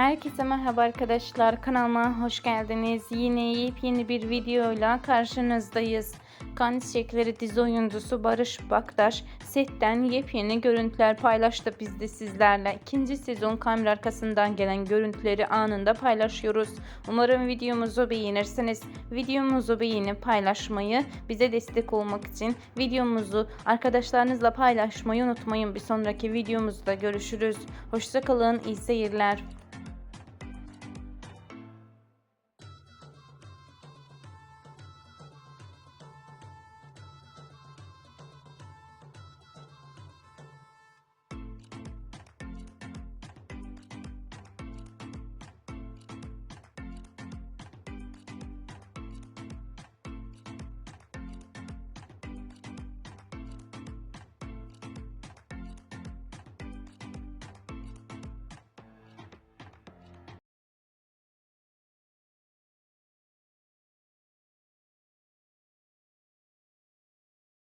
Herkese merhaba arkadaşlar. Kanalıma hoş geldiniz. Yine yepyeni bir videoyla karşınızdayız. Kan Çiçekleri dizi oyuncusu Barış Baktaş setten yepyeni görüntüler paylaştı biz de sizlerle. ikinci sezon kamera arkasından gelen görüntüleri anında paylaşıyoruz. Umarım videomuzu beğenirsiniz. Videomuzu beğenip paylaşmayı, bize destek olmak için videomuzu arkadaşlarınızla paylaşmayı unutmayın. Bir sonraki videomuzda görüşürüz. Hoşçakalın, iyi seyirler.